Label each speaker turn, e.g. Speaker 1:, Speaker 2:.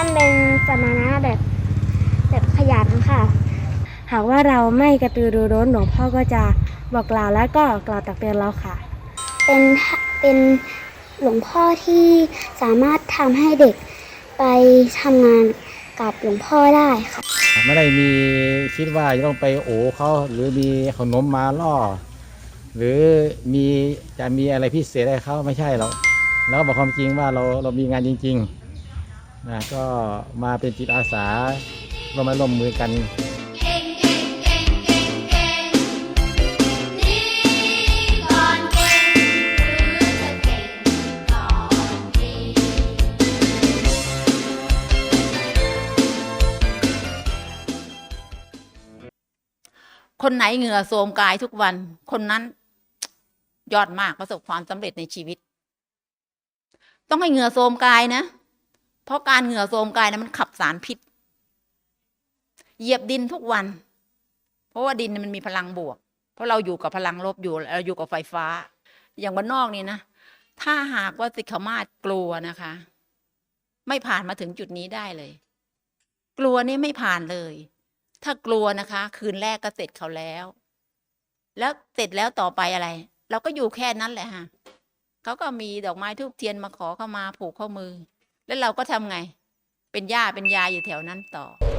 Speaker 1: านเป็นสมณะแบบแบบขยันค่ะ
Speaker 2: หากว่าเราไม่กระตือรือร้นหลวงพ่อก็จะบอกกล่าวและก็กล่าวตักเตือนเราค่ะ
Speaker 1: เป็นเป็นหลวงพ่อที่สามารถทำให้เด็กไปทำงานกับหลวงพ่อได้ค่ะ
Speaker 3: ไม่ได้มีคิดว่าจะต้องไปโอเขาหรือมีขนมมาล่อ หรือมีจะมีอะไรพิเศษให้เขาไม่ใช่หรอกแล้วก็บอกความจริงว่าเราเรามีงานจริง ๆ นะก็มาเป็นจิตอาสาเรามาร่วมมือกัน
Speaker 4: คนไหนเหงื่อโทรมกายทุกวัน คนนั้น ยอดมากประสบความสำเร็จในชีวิต ต้องให้เหงื่อโทรมกายนะ เพราะการเหงื่อโทรมกายนะมันขับสารพิษ เหยียบดินทุกวัน เพราะว่าดินมันมีพลังบวก เพราะเราอยู่กับพลังลบอยู่เราอยู่กับไฟฟ้า อย่างบ้านนอกนี่นะถ้าหากว่าสิกขมาศกลัวนะคะ ไม่ผ่านมาถึงจุดนี้ได้เลย กลัวนี่ไม่ผ่านเลย ถ้ากลัวนะคะ คืนแรกก็เสร็จเขาแล้ว แล้วเสร็จแล้วต่อไปอะไร เราก็อยู่แค่นั้นแหละฮะเขาก็มีดอกไม้ทูบเทียนมาขอเข้ามาผูกข้อมือ แล้วเราก็ทำไง เป็นย่าเป็นยายอยู่แถวนั้นต่อ